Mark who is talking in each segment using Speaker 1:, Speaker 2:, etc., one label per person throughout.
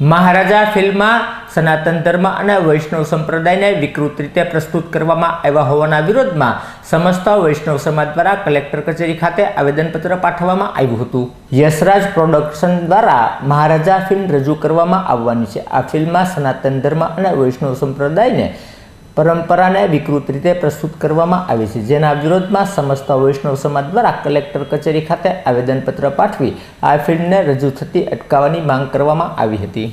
Speaker 1: મહારાજા ફિલ્મમાં, સનાતન ધર્મ અને વૈષ્ણવ સંપ્રદાયને વિકૃત રીતે પ્રસ્તુત કરવામાં આવ્યા હોવાના વિરોધમાં સમસ્ત વૈષ્ણવ સમાજ દ્વારા કલેક્ટર કચેરી ખાતે આવેદનપત્ર પાઠવવામાં આવ્યું હતું. યશરાજ પ્રોડક્શન દ્વારા મહારાજા ફિલ્મ રજૂ કરવામાં આવવાની છે. આ ફિલ્મમાં સનાતન ધર્મ અને વૈષ્ણવ સંપ્રદાયને પરંપરાને વિકૃત રીતે પ્રસ્તુત કરવામાં આવી છે. જેના વિરોધમાં સમસ્ત વૈષ્ણવ સમાજ દ્વારા કલેક્ટર કચેરી ખાતે આવેદનપત્ર પાઠવી આ ફિલ્મને રજૂ થતી અટકાવવાની માંગ કરવામાં આવી હતી.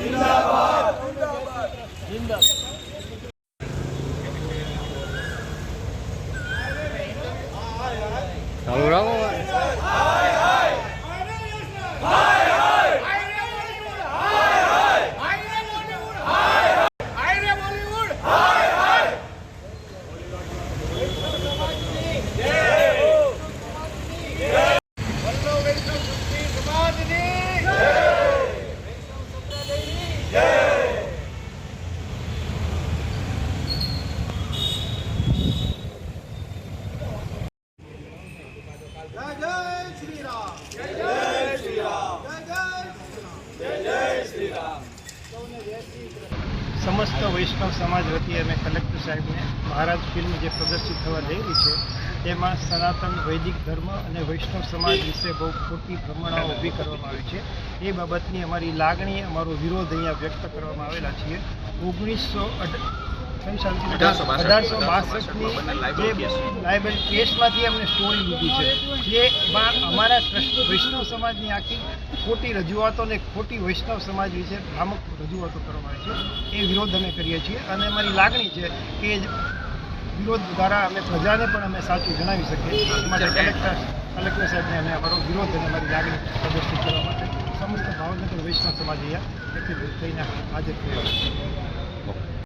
Speaker 2: જિંદાબાદ! Maharaj boycott Maharaj boycott Maharaj boycott Maharaj boycott boycott boycott જિંદાબાદ જિંદાબાદ જિંદાબાદ જિંદાબાદ
Speaker 3: સમસ્ત વૈષ્ણવ સમાજ વતી અમે કલેક્ટર સાહેબને મહારાજ ફિલ્મ જે પ્રદર્શિત થવા જઈ રહી છે, તેમાં સનાતન વૈદિક ધર્મ અને વૈષ્ણવ સમાજ વિશે બહુ ખોટી ભ્રમણાઓ ઊભી કરવામાં આવી છે. એ બાબતની અમારી લાગણી, અમારો વિરોધ અહીંયા વ્યક્ત કરવામાં આવેલા છીએ. ઓગણીસો અઢારસો બાસઠની જે લાયબલ કેસમાંથી અમને સ્ટોરી લીધી છે. જેમાં અમારા વૈષ્ણવ સમાજની આખી ખોટી રજૂઆતો અને ખોટી વૈષ્ણવ સમાજ વિશે ભ્રામક રજૂઆતો કરવામાં આવે છે. એ વિરોધ અમે કરીએ છીએ અને અમારી લાગણી છે કે વિરોધ દ્વારા અમે પ્રજાને પણ અમે સાચું જણાવી શકીએ. માટે કલેક્ટર કલેક્ટર સાહેબને અમે અમારો વિરોધ અને અમારી લાગણી પ્રદર્શિત કરવા માટે સમસ્ત ભાવનગર વૈષ્ણવ સમાજ અહીંયા એકત્રિત થઈને હાજર થયા